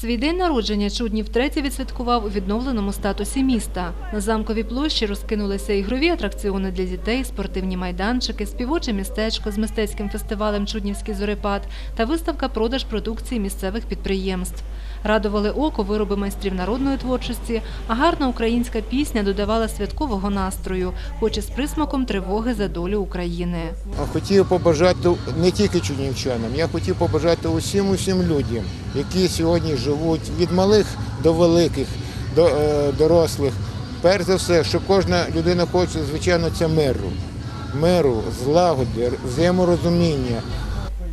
Свій день народження Чуднів втретє відсвяткував у відновленому статусі міста. На замковій площі розкинулися ігрові атракціони для дітей, спортивні майданчики, співоче містечко з мистецьким фестивалем Чуднівський зорепад та виставка продаж продукції місцевих підприємств. Радували око вироби майстрів народної творчості, а гарна українська пісня додавала святкового настрою, хоч і з присмаком тривоги за долю України. Хотів побажати не тільки чуднівчанам, я хотів побажати усім усім людям, які сьогодні живуть від малих до великих, до е, дорослих. Перш за все, що кожна людина хоче, звичайно, це миру. Миру, злагоди, взаєморозуміння.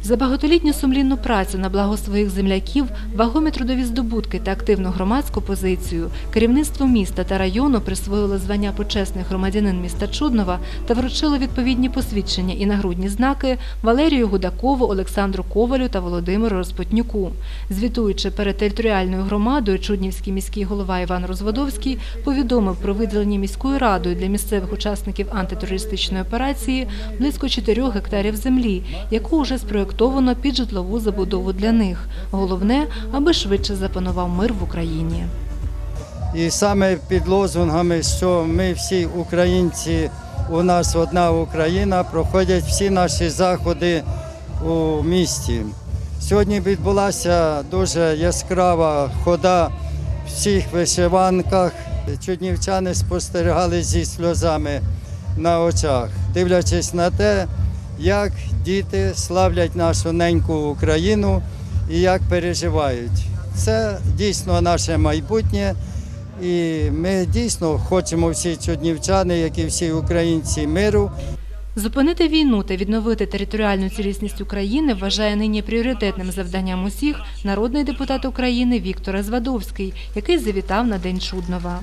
За багатолітню сумлінну працю на благо своїх земляків, вагомі трудові здобутки та активну громадську позицію керівництво міста та району присвоїло звання почесний громадянин міста Чуднова та вручило відповідні посвідчення і нагрудні знаки Валерію Гудакову, Олександру Ковалю та Володимиру Розпотнюку. Звітуючи перед територіальною громадою, Чуднівський міський голова Іван Розводовський повідомив про виділення міською радою для місцевих учасників антитерористичної операції близько 4 гектарів землі, яку вже спроєктовано під житлову забудову для них. Головне, аби швидше запанував мир в Україні. І саме під лозунгами, що ми всі українці, у нас одна Україна, проходять всі наші заходи у місті. Сьогодні відбулася дуже яскрава хода в всіх вишиванках. Чуднівчани спостерігали зі сльозами на очах, дивлячись на те, як діти славлять нашу неньку Україну і як переживають. Це дійсно наше майбутнє. І ми дійсно хочемо всі чуднівчани, як і всі українці миру. Зупинити війну та відновити територіальну цілісність України вважає нині пріоритетним завданням усіх народний депутат України Віктор Звадовський, який завітав на День Чуднова.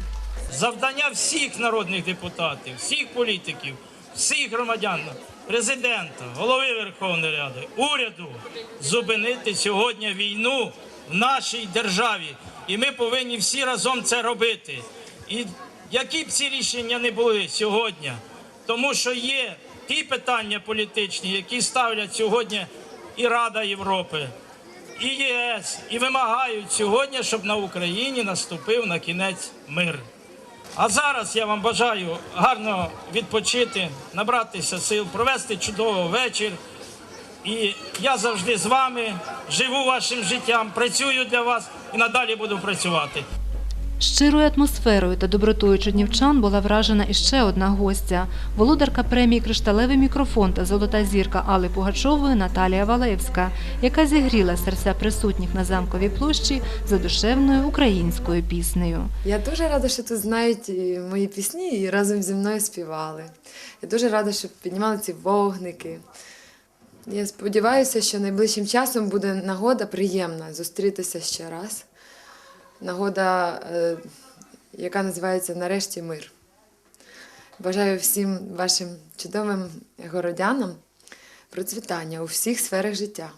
Завдання всіх народних депутатів, всіх політиків, всіх громадян, президента, голови Верховної Ради, уряду зупинити сьогодні війну в нашій державі. І ми повинні всі разом це робити. І які б ці рішення не були сьогодні, тому що є ті питання політичні, які ставлять сьогодні і Рада Європи, і ЄС, і вимагають сьогодні, щоб на Україні наступив на кінець мир. А зараз я вам бажаю гарно відпочити, набратися сил, провести чудовий вечір. І я завжди з вами живу вашим життям, працюю для вас і надалі буду працювати. Щирою атмосферою та добротою чуднівчан була вражена іще одна гостя – володарка премії «Кришталевий мікрофон» та «Золота зірка» Алли Пугачової Наталія Валевська, яка зігріла серця присутніх на замковій площі задушевною українською піснею. Я дуже рада, що тут знають мої пісні і разом зі мною співали. Я дуже рада, що піднімали ці вогники. Я сподіваюся, що найближчим часом буде нагода приємна зустрітися ще раз. Нагода, е, яка називається Нарешті мир. Бажаю всім вашим чудовим городянам процвітання у всіх сферах життя.